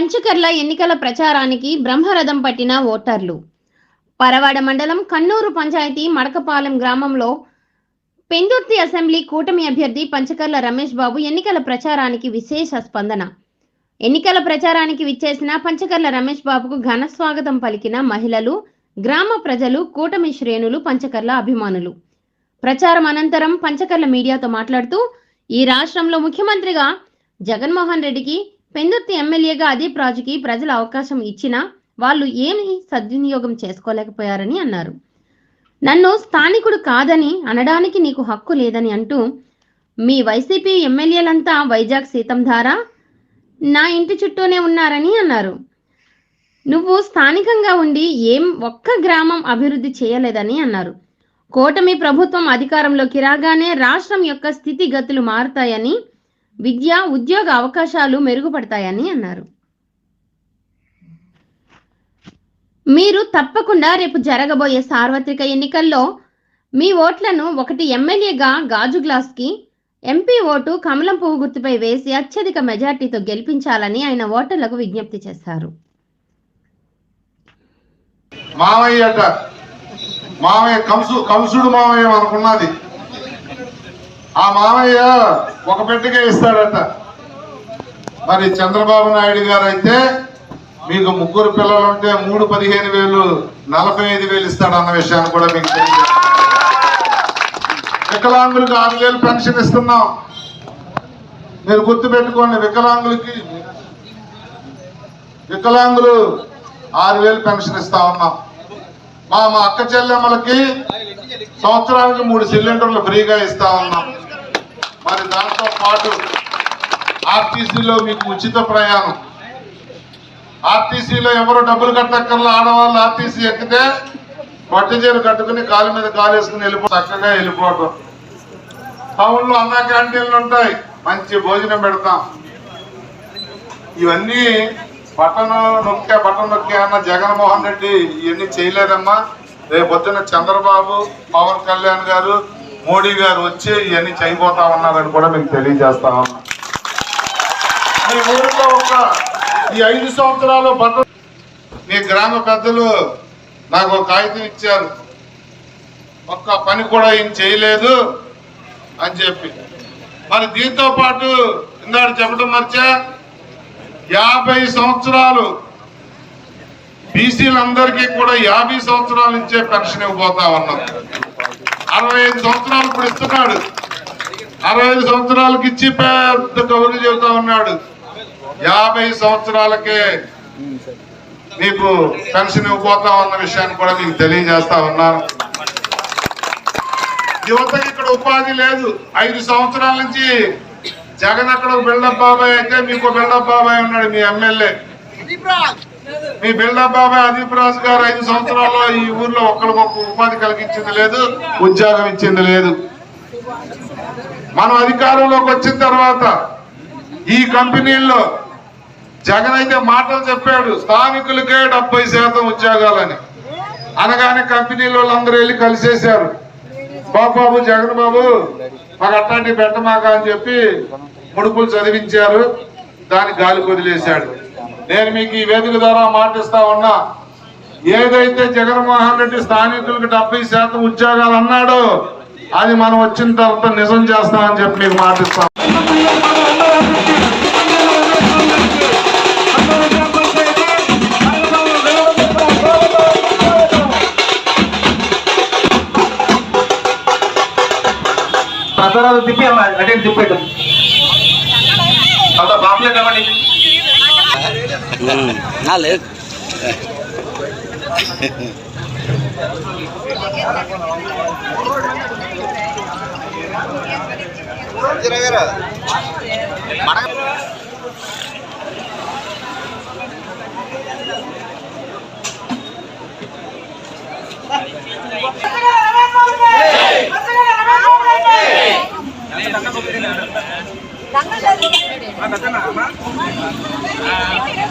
పంచకర్ల ఎన్నికల ప్రచారానికి బ్రహ్మరథం పట్టిన ఓటర్లు. పరవాడ మండలం కన్నూరు పంచాయతీ మడకపాలెం గ్రామంలో పెందుర్తి అసెంబ్లీ కూటమి అభ్యర్థి పంచకర్ల రమేష్ బాబు ఎన్నికల ప్రచారానికి విశేష స్పందన. ఎన్నికల ప్రచారానికి విచ్చేసిన పంచకర్ల రమేష్ బాబుకు ఘన స్వాగతం పలికిన మహిళలు గ్రామ ప్రజలు కూటమి శ్రేణులు పంచకర్ల అభిమానులు. ప్రచారం అనంతరం పంచకర్ల మీడియాతో మాట్లాడుతూ ఈ రాష్ట్రంలో ముఖ్యమంత్రిగా జగన్మోహన్ రెడ్డికి పెందుర్తి ఎమ్మెల్యేగా అదీప్ రాజుకి ప్రజలు అవకాశం ఇచ్చినా వాళ్ళు ఏమి సద్వినియోగం చేసుకోలేకపోయారని అన్నారు. నన్ను స్థానికుడు కాదని అనడానికి నీకు హక్కు లేదని అంటూ మీ వైసీపీ ఎమ్మెల్యేలంతా వైజాగ్ సీతం ధారా నా ఇంటి చుట్టూనే ఉన్నారని అన్నారు. నువ్వు స్థానికంగా ఉండి ఏం ఒక్క గ్రామం అభివృద్ధి చేయలేదని అన్నారు. కూటమి ప్రభుత్వం అధికారంలోకి రాగానే రాష్ట్రం యొక్క స్థితిగతులు మారుతాయని విద్య ఉద్యోగ అవకాశాలు మెరుగుపడతాయని అన్నారు. మీరు తప్పకుండా రేపు జరగబోయే సార్వత్రిక ఎన్నికల్లో మీ ఓట్లను ఒకటి ఎమ్మెల్యేగా గాజు గ్లాస్కి ఎంపీ ఓటు కమలం పువ్వు గుర్తుపై వేసి అత్యధిక మెజార్టీతో గెలిపించాలని ఆయన ఓటర్లకు విజ్ఞప్తి చేశారు. మామయ్య మామయ్య కంసు కంసుడు మామయ్య అనుకున్నది ఆ మామయ్య ఒక పెట్టకే ఇస్తాడట. మరి చంద్రబాబు నాయుడు గారు అయితే మీకు ముగ్గురు పిల్లలు ఉంటే మూడు పదిహేను వేలు నలభై ఐదు వేలు ఇస్తాడన్న విషయాన్ని కూడా మీకు తెలియదు వికలాంగులకు ఆరు వేలు పెన్షన్ ఇస్తున్నాం. మీరు గుర్తుపెట్టుకోండి వికలాంగులకి వికలాంగులు ఆరు వేలు పెన్షన్ ఇస్తా ఉన్నాం. మా మా అక్క చెల్లెమ్మలకి సంవత్సరానికి మూడు సిలిండర్లు ఫ్రీగా ఇస్తా ఉన్నాం. మరి దాంతో పాటు ఆర్టీసీలో మీకు ఉచిత ప్రయాణం. ఆర్టీసీలో ఎవరు డబ్బులు కట్టక్కర్లా ఆడవాళ్ళు ఆర్టీసీ ఎక్కితే పట్టుచీరు కట్టుకుని కాలు మీద కాలు వేసుకుని వెళ్ళిపో చక్కగా వెళ్ళిపోవటం టౌన్లో అన్న క్యాంటీన్లు ఉంటాయి మంచి భోజనం పెడతాం. ఇవన్నీ బటన్ నొక్కే బటన్ నొక్కే అన్న జగన్మోహన్ రెడ్డి ఇవన్నీ చేయలేదమ్మా. రేపు పొద్దున్న చంద్రబాబు పవన్ కళ్యాణ్ గారు మోడీ గారు వచ్చి ఇవన్నీ చనిపోతా ఉన్నారని కూడా మీకు తెలియజేస్తా ఉన్నా. మీ ఊరిలో ఒక ఈ ఐదు సంవత్సరాలు భద్ర మీ గ్రామ పెద్దలు నాకు ఒక కాగితం ఇచ్చారు. ఒక్క పని కూడా ఏం చేయలేదు అని చెప్పి. మరి దీంతో పాటు ఇందాడు చెప్పడం మర్చా యాభై సంవత్సరాలు బీసీలందరికీ కూడా యాభై సంవత్సరాల నుంచే పెన్షన్ ఇవ్వబోతా ఉన్నాం. అరవై ఐదు సంవత్సరాలు ఇప్పుడు ఇస్తున్నాడు. అరవై ఐదు సంవత్సరాలకి ఇచ్చి పెద్ద కబుర్లు చెబుతా ఉన్నాడు. యాభై సంవత్సరాలకే మీకు పెన్షన్ ఇవ్వబోతా ఉన్న విషయాన్ని కూడా మీకు తెలియజేస్తా ఉన్నాను. యువతకి ఇక్కడ ఉపాధి లేదు. ఐదు సంవత్సరాల నుంచి జగన్ అక్కడ ఒక బిల్డప్ బాబాయ్ అయితే మీకు ఒక బిల్డప్ బాబాయ్ ఉన్నాడు మీ ఎమ్మెల్యే. మీ బిల్డప్ బాబాయ్ అదీప్ రాజు గారు ఐదు సంవత్సరాల్లో ఈ ఊర్లో ఒక్కరికొక ఉపాధి కలిగించింది లేదు ఉద్యోగం ఇచ్చింది లేదు. మనం అధికారంలోకి వచ్చిన తర్వాత ఈ కంపెనీల్లో జగన్ అయితే మాటలు చెప్పాడు స్థానికులకే డెబ్బై శాతం ఉద్యోగాలని. అనగానే కంపెనీల వాళ్ళందరూ వెళ్ళి కలిసేశారు. బాబు బాబు జగన్ బాబు మాకు అట్లాంటివి పెట్టమాక అని చెప్పి ముడుపులు చదివించారు దాన్ని గాలి వదిలేశాడు. నేను మీకు ఈ వేదిక ద్వారా మాటిస్తా ఉన్నా ఏదైతే జగన్మోహన్ రెడ్డి స్థానికులకు డెబ్బై శాతం ఉద్యోగాలు అన్నాడో అది మనం వచ్చిన తర్వాత నిజం చేస్తామని చెప్పి మీకు మాటిస్తాం ప్రసారాలు తిప్పి అమ్మ అటే తిప్పెట్టు అంత పాపులేట్ అవ్వండి ngalir Jangan-jangan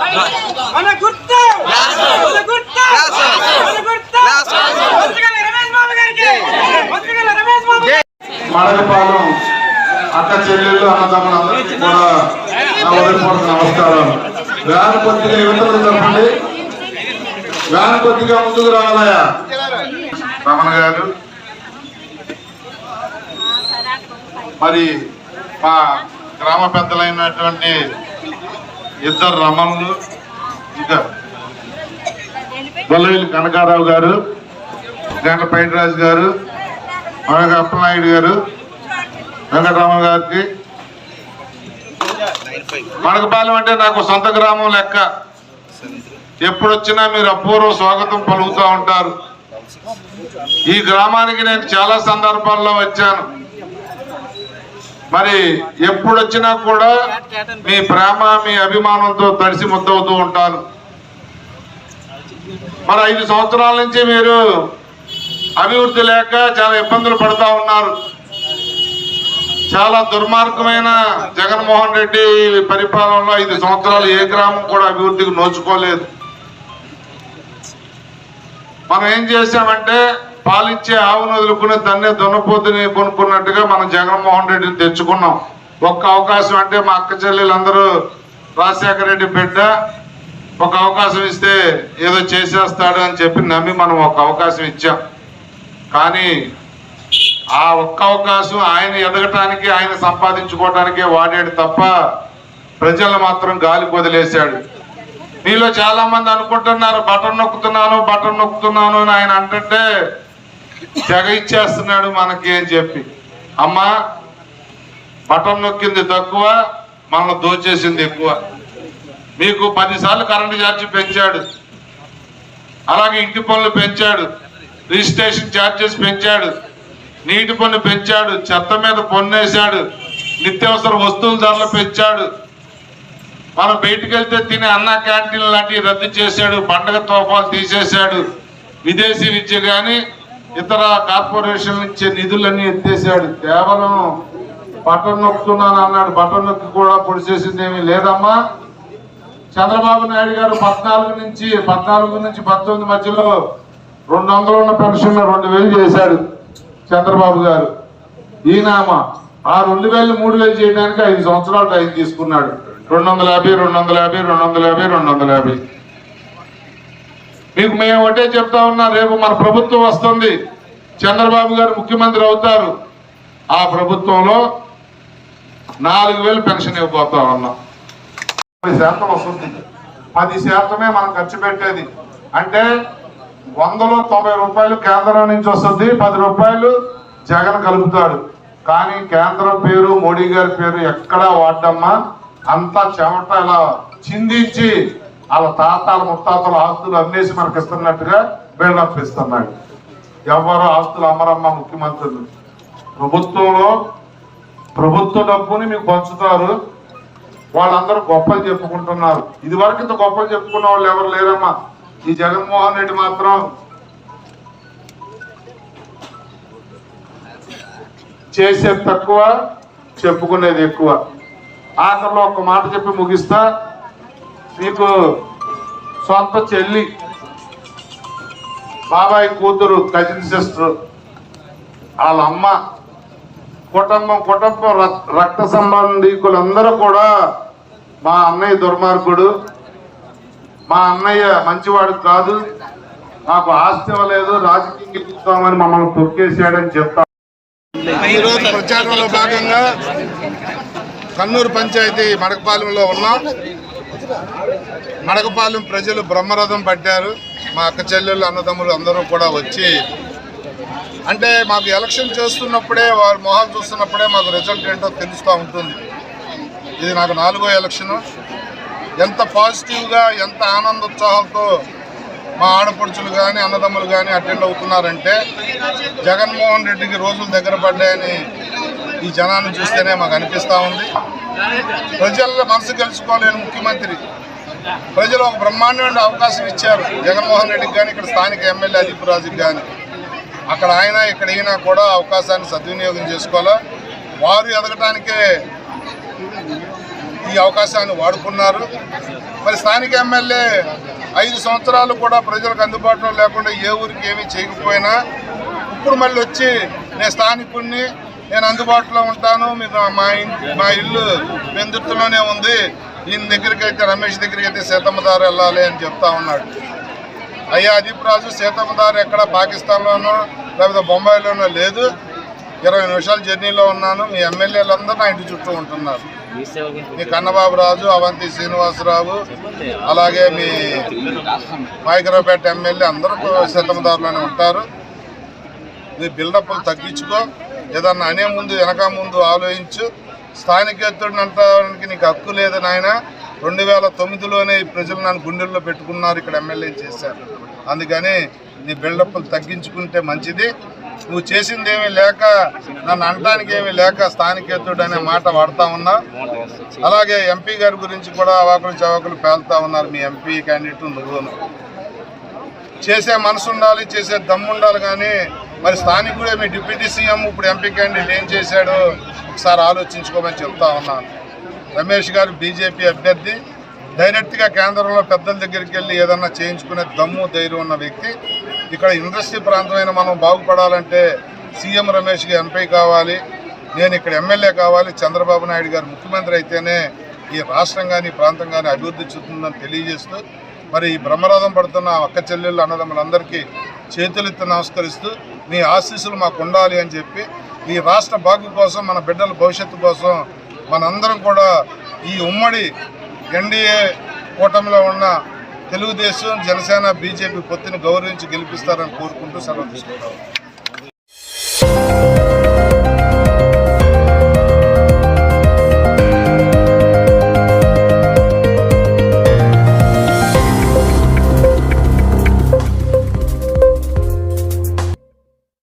మన గుర్తు మన గుర్తు మన గుర్తు మంత్రిగాల రమేష్ బాబు గారికి మంత్రిగాల రమేష్ బాబు మడకపాలెం అక్క చెల్లెళ్ళు అన్నదమ్ములందరికీ కూడా నా ఉదయపూర్వక నమస్కారం వ్యాన్ కొద్దిగా యువతలు చెప్పండి. వ్యాన్ కొద్దిగా ముందుకు రావాలయా రమణ గారు. మరి మా గ్రామ పెద్దలైనటువంటి ఇద్దరు రమణులు ఇంకా గొల్లవెల్లి కనకారావు గారు గంట పైటరాజు గారు మనకు అప్పనాయుడు గారు వెంకటరామ గారికి. మనకపాలెం అంటే నాకు సొంత గ్రామం లెక్క. ఎప్పుడొచ్చినా మీరు అపూర్వ స్వాగతం పలుకుతూ ఉంటారు. ఈ గ్రామానికి నేను చాలా సందర్భాల్లో వచ్చాను. మరి ఎప్పుడు వచ్చినా కూడా మీ ప్రేమ మీ అభిమానంతో తడిసి ముద్దవుతూ ఉంటాను మరి ఐదు సంవత్సరాల నుంచి మీరు అభివృద్ధి లేక చాలా ఇబ్బందులు పడుతూ ఉన్నారు. చాలా దుర్మార్గమైన జగన్మోహన్ రెడ్డి పరిపాలనలో ఐదు సంవత్సరాలు ఏ గ్రామం కూడా అభివృద్ధికి నోచుకోలేదు. మనం ఏం చేశామంటే పాలిచ్చే ఆవును వదులుకుని దాన్నే దున్నపోతుని కొనుక్కున్నట్టుగా మనం జగన్మోహన్ రెడ్డిని తెచ్చుకున్నాం. ఒక్క అవకాశం అంటే మా అక్క చెల్లెలందరూ రాజశేఖర రెడ్డి బిడ్డ ఒక అవకాశం ఇస్తే ఏదో చేసేస్తాడు అని చెప్పి నమ్మి మనం ఒక అవకాశం ఇచ్చాం. కానీ ఆ ఒక్క అవకాశం ఆయన ఎదగటానికి ఆయన సంపాదించుకోవటానికే వాడాడు తప్ప ప్రజలను మాత్రం గాలికి వదిలేశాడు మీలో చాలా మంది అనుకుంటున్నారు బటన్ నొక్కుతున్నాను బటన్ నొక్కుతున్నాను అని ఆయన అంటుంటే తెగ ఇచ్చేస్తున్నాడు మనకి అని చెప్పి. అమ్మ బటన్ నొక్కింది తక్కువ మనల్ని దోచేసింది ఎక్కువ. మీకు పదిసార్లు కరెంటు ఛార్జ్ పెంచాడు. అలాగే ఇంటి పనులు పెంచాడు. రిజిస్ట్రేషన్ ఛార్జెస్ పెంచాడు. నీటి పన్ను పెంచాడు. చెత్త మీద పన్నేశాడు. నిత్యావసర వస్తువుల ధరలు పెంచాడు. మనం బయటికి వెళ్తే తినే అన్న క్యాంటీన్ లాంటివి రద్దు చేశాడు. పండగ తోఫాలు తీసేశాడు. విదేశీ విద్య కానీ ఇతర కార్పొరేషన్ ఇచ్చే నిధులన్నీ ఎత్తేసాడు. కేవలం బటన్ నొక్కుతున్నాను అన్నాడు బటన్ నొక్కి కూడా పొడిచేసింది ఏమీ లేదమ్మా. చంద్రబాబు నాయుడు గారు పద్నాలుగు నుంచి పద్నాలుగు నుంచి పంతొమ్మిది మధ్యలో రెండు వందలు ఉన్న పెన్షన్ రెండు వేలు చేశాడు చంద్రబాబు గారు. ఈనామ ఆ రెండు వేలు మూడు వేలు చేయడానికి ఐదు సంవత్సరాలు టైం తీసుకున్నాడు. రెండు వందల యాభై రెండు వందల యాభై రెండు వందల యాభై రెండు వందల యాభై. మీకు మేము ఒకటే చెప్తా ఉన్నా రేపు మన ప్రభుత్వం వస్తుంది. చంద్రబాబు గారు ముఖ్యమంత్రి అవుతారు. ఆ ప్రభుత్వంలో నాలుగు వేలు పెన్షన్ ఇవ్వబోతా ఉన్నాం. పది శాతం వస్తుంది. పది శాతమే మనం ఖర్చు పెట్టేది. అంటే వందలో తొంభై రూపాయలు కేంద్రం నుంచి వస్తుంది. పది రూపాయలు జగన్ కలుపుతాడు. కానీ కేంద్రం పేరు మోడీ గారి పేరు ఎక్కడా వాడమ్మా. అంతా చెమట ఇలా చిందించి వాళ్ళ తాతాల ముత్తాతల ఆస్తులు అమ్మేసి మనకి ఇస్తున్నట్టుగా బిల్డప్ ఇస్తున్నాడు. ఎవరు ఆస్తులు అమరమ్మ ముఖ్యమంత్రులు. ప్రభుత్వంలో ప్రభుత్వ డబ్బుని మీకు పంచుతారు. వాళ్ళందరూ గొప్పలు చెప్పుకుంటున్నారు. ఇది వరకు ఇంత గొప్పలు చెప్పుకున్న వాళ్ళు ఎవరు లేరమ్మా? ఈ జగన్మోహన్ రెడ్డి మాత్రం. చేసేది తక్కువ చెప్పుకునేది ఎక్కువ. ఆఖరిలో ఒక మాట చెప్పి ముగిస్తా. మీకు సొంత చెల్లి బాబాయ్ కూతురు కజిన్ సిస్టర్ వాళ్ళ అమ్మ కుటుంబం కుటుంబం రక్- రక్త సంబంధికులందరూ కూడా మా అన్నయ్య దుర్మార్గుడు. మా అన్నయ్య మంచివాడు కాదు. నాకు ఆస్తి ఇవ్వలేదు రాజకీయం ఇస్తామని మమ్మల్ని తొక్కేసాడని చెప్తా. ఈరోజు ప్రచారంలో భాగంగా కన్నూరు పంచాయతీ మడకపాలెంలో ఉన్నాం. మడకపాలెం ప్రజలు బ్రహ్మరథం పట్టారు. మా అక్క చెల్లెళ్ళు అన్నదమ్ములు అందరూ కూడా వచ్చి అంటే మాకు ఎలక్షన్ చేస్తున్నప్పుడే వారి మొహాలు చూస్తున్నప్పుడే మాకు రిజల్ట్ ఏంటో తెలుస్తూ ఉంటుంది. ఇది నాకు నాలుగో ఎలక్షను. ఎంత పాజిటివ్గా ఎంత ఆనందోత్సాహంతో మా ఆడపడుచులు కానీ అన్నదమ్ములు కానీ అటెండ్ అవుతున్నారంటే జగన్మోహన్ రెడ్డికి రోజులు దగ్గర పడ్డాయని ఈ జనాన్ని చూస్తేనే మాకు అనిపిస్తూ ఉంది. ప్రజల మనసు గెలుచుకోలేని ముఖ్యమంత్రి. ప్రజలు ఒక బ్రహ్మాండమైన అవకాశం ఇచ్చారు. జగన్మోహన్ రెడ్డికి కానీ ఇక్కడ స్థానిక ఎమ్మెల్యే అదీప్ రాజుకి కానీ అక్కడ ఆయన ఇక్కడ ఈయన కూడా అవకాశాన్ని సద్వినియోగం చేసుకోవాలా? వారు ఎదగటానికే ఈ అవకాశాన్ని వాడుకున్నారు. మరి స్థానిక ఎమ్మెల్యే ఐదు సంవత్సరాలు కూడా ప్రజలకు అందుబాటులో లేకుండా ఏ ఊరికి ఏమీ చేయకపోయినా ఇప్పుడు మళ్ళీ వచ్చి నేను స్థానికుడిని నేను అందుబాటులో ఉంటాను మీకు మా ఇంటి మా ఇల్లు పెందుర్తిలోనే ఉంది ఈయన దగ్గరికి అయితే రమేష్ దగ్గరికి అయితే సీతమ్మదారు వెళ్ళాలి అని చెప్తా ఉన్నాడు. అయ్యా అదీప్ రాజు సీతమ్మదారు ఎక్కడ పాకిస్తాన్లోనో లేకపోతే బొంబాయిలోనో లేదు. ఇరవై నిమిషాల జర్నీలో ఉన్నాను. మీ ఎమ్మెల్యేలందరూ నా ఇంటి చుట్టూ ఉంటున్నారు. మీ కన్నబాబు రాజు అవంతి శ్రీనివాసరావు అలాగే మీ మైకరావుపేట ఎమ్మెల్యే అందరూ సీతమ్మదారులోనే ఉంటారు. నీ బిల్డప్లు తగ్గించుకో ఏదన్నా అనే ముందు వెనక ముందు ఆలోచించు. స్థానికేతరుడిని అంటానికి నీకు హక్కు లేదు నాయన. రెండు వేల తొమ్మిదిలోనే ఈ ప్రజలు నన్ను గుండెల్లో పెట్టుకున్నారు ఇక్కడ ఎమ్మెల్యే చేశారు. అందుకని నీ బిల్డప్లు తగ్గించుకుంటే మంచిది. నువ్వు చేసింది ఏమి లేక నన్ను అనటానికి ఏమీ లేక స్థానికేతుడు అనే మాట వాడుతా ఉన్నా. అలాగే ఎంపీ గారి గురించి కూడా అవాకులు చవాకులు పేలుతా ఉన్నారు. మీ ఎంపీ క్యాండిడేట్ నువ్వు చేసే మనసు ఉండాలి చేసే దమ్ము ఉండాలి కానీ మరి స్థానికుడే మీ డిప్యూటీ సీఎం ఇప్పుడు ఎంపీ క్యాండిడేట్ ఏం చేశాడో? ఒకసారి ఆలోచించుకోమని చెప్తా ఉన్నాను రమేష్ గారు బీజేపీ అభ్యర్థి. డైరెక్ట్గా కేంద్రంలో పెద్దల దగ్గరికి వెళ్ళి ఏదన్నా చేయించుకునే దమ్ము ధైర్యం ఉన్న వ్యక్తి. ఇక్కడ ఇండస్ట్రీ ప్రాంతమైన మనం బాగుపడాలంటే సీఎం రమేష్కి ఎంపీ కావాలి నేను ఇక్కడ ఎమ్మెల్యే కావాలి చంద్రబాబు నాయుడు గారు ముఖ్యమంత్రి అయితేనే ఈ రాష్ట్రం కానీ ప్రాంతం కానీ అభివృద్ధి చెందుతుందని తెలియజేస్తూ మరి ఈ బ్రహ్మరథం పడుతున్న అక్క చెల్లెళ్ళు అన్నదమ్ములందరికీ చేతులెత్తి నమస్కరిస్తూ మీ ఆశీస్సులు మాకు ఉండాలి అని చెప్పి ఈ రాష్ట్ర బాగు కోసం మన బిడ్డల భవిష్యత్తు కోసం మనందరం కూడా ఈ ఉమ్మడి ఎన్డీఏ కూటమిలో ఉన్న తెలుగుదేశం జనసేన బీజేపీ పొత్తుని గౌరవించి గెలిపిస్తారని కోరుకుంటూ సెలవు తీసుకుంటాం